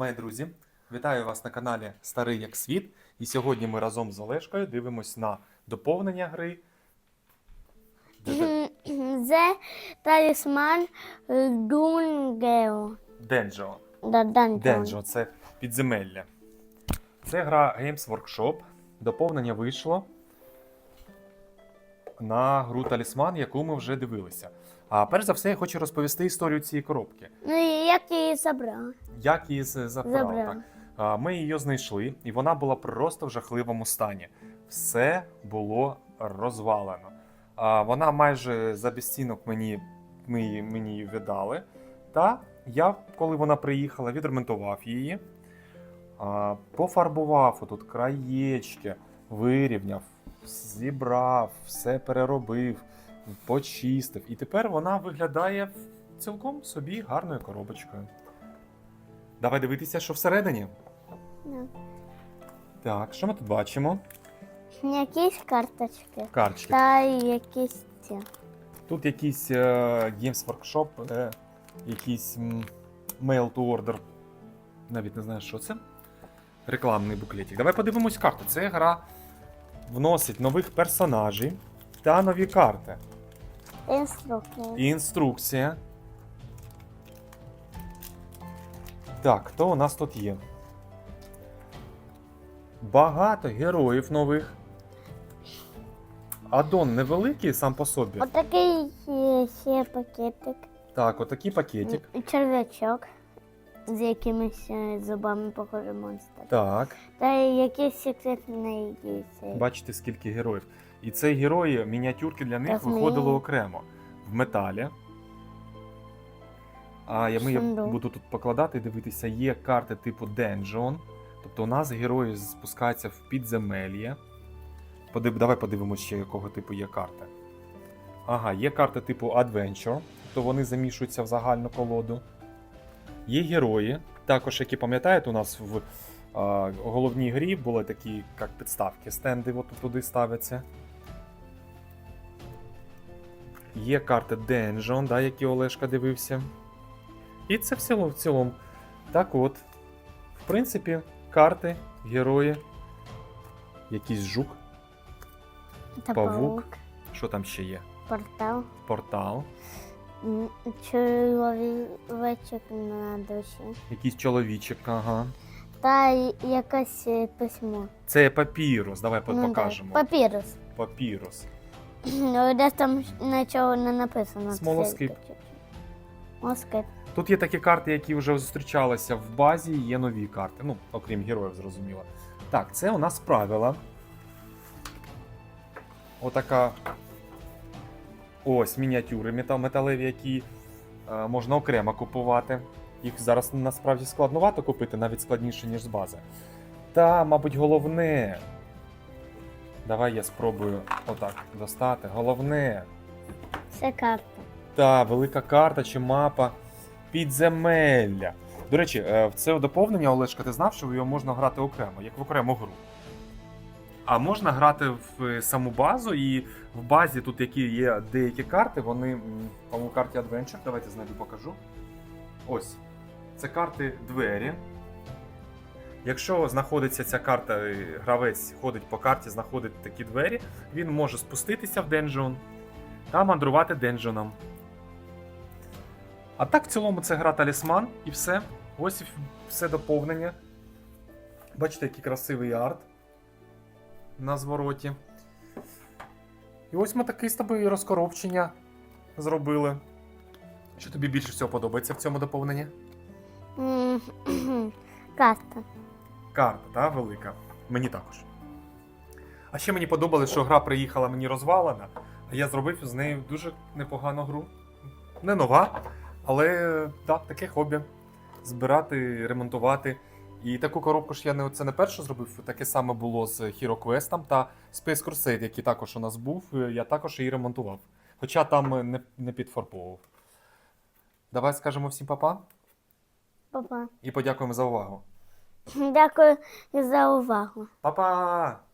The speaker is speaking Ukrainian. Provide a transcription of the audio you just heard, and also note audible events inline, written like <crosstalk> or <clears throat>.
Мої друзі, вітаю вас на каналі Старий як світ. І сьогодні ми разом з Олешкою дивимось на доповнення гри. The Talisman Dungeo. Денджо. Денджо це підземелля. Це гра Games Workshop. Доповнення вийшло на гру Талісман, яку ми вже дивилися. А перш за все, я хочу розповісти історію цієї коробки. Ну і як я її забрав? Як її забрав. Забрав. Так. А, Ми її знайшли, і вона була просто в жахливому стані. Все було розвалено. А, Вона майже за безцінок мені, її- мені її віддали. Та я, коли вона приїхала, відремонтував її, а, пофарбував отут краєчки, вирівняв, зібрав, все переробив, почистив. І тепер вона виглядає цілком собі гарною коробочкою. Давай дивитися, що всередині. Ну. Так, що ми тут бачимо? Якісь карточки. Карточки. Та якісь ці. Тут якийсь е, Games Workshop, е, якийсь м, mail to order. Навіть не знаю, що це. Рекламний буклетик. Давай подивимось карти. Це гра вносить нових персонажів та нові карти. Інструкції. Інструкція. Так, хто у нас тут є? Багато героїв нових. Аддон невеликий сам по собі. Отакий ще пакетик. Так, отакий пакетик. Черв'ячок. З якимись е, зубами, похоже, монстр. Так, Та якийсь секретний бачите, скільки героїв. І цей герої, мініатюрки для них змії. виходили окремо в металі. А я ми я Сундук. буду тут покладати і дивитися, є карти типу Dungeon. Тобто у нас герої спускаються в підземелля. Подив... Давай подивимося, ще якого типу є карти. Ага, є карти типу Adventure, то вони замішуються в загальну колоду. Є герої, також, які пам'ятаєте, у нас в а, головній грі були такі, як підставки, стенди от туди ставляться. Є карти Dungeon, да, які Олешка дивився. І це в цілому, в цілому. Так от, в принципі, карти, герої, якийсь жук, Та павук. павук. що там ще є? Портал. Портал, Чоловічок на душі. якийсь чоловічок, ага. Та якесь письмо. Це папірус, давай Ну, покажемо. Папірус. Папірус. Ну, десь там нічого не написано. Смолоскип. Москип. Тут є такі карти, які вже зустрічалися в базі, є нові карти. Ну, окрім героїв, зрозуміло. Так, це у нас правила. Отака. Ось мініатюри метал- металеві, які е, можна окремо купувати. Їх зараз насправді складновато купити, навіть складніше, ніж з бази. Та, мабуть, головне. Давай я спробую отак достати. Головне. Це карта. Та велика карта чи мапа підземелля. До речі, е, в це доповнення, Олешка, ти знав, що його можна грати окремо, як в окрему гру. А можна грати в е, саму базу, і в базі тут які є деякі карти, вони, по-моєму, карті Adventure, давайте знайду покажу. Ось. Це карти двері. Якщо знаходиться ця карта, е, гравець ходить по карті, знаходить такі двері, він може спуститися в денджон та мандрувати денджоном. А так, в цілому, це гра талісман і все. Ось все доповнення. Бачите, який красивий арт на звороті. І ось ми таке з тобою розкоробчення зробили. Що тобі більше всього подобається в цьому доповненні? <clears throat> Карта. Карта, та, велика. Мені також. А ще мені подобалось, що гра приїхала мені розвалена, а я зробив з нею дуже непогану гру. Не нова, але так, таке хобі. Збирати, ремонтувати. І таку коробку ж я не це не перше зробив. Таке саме було з Hero Quest та Space Crusade, який також у нас був. Я також її ремонтував. Хоча там не, не підфарбовував. Давай скажемо всім па-па Папа. і подякуємо за увагу. Дякую за увагу. Па-па!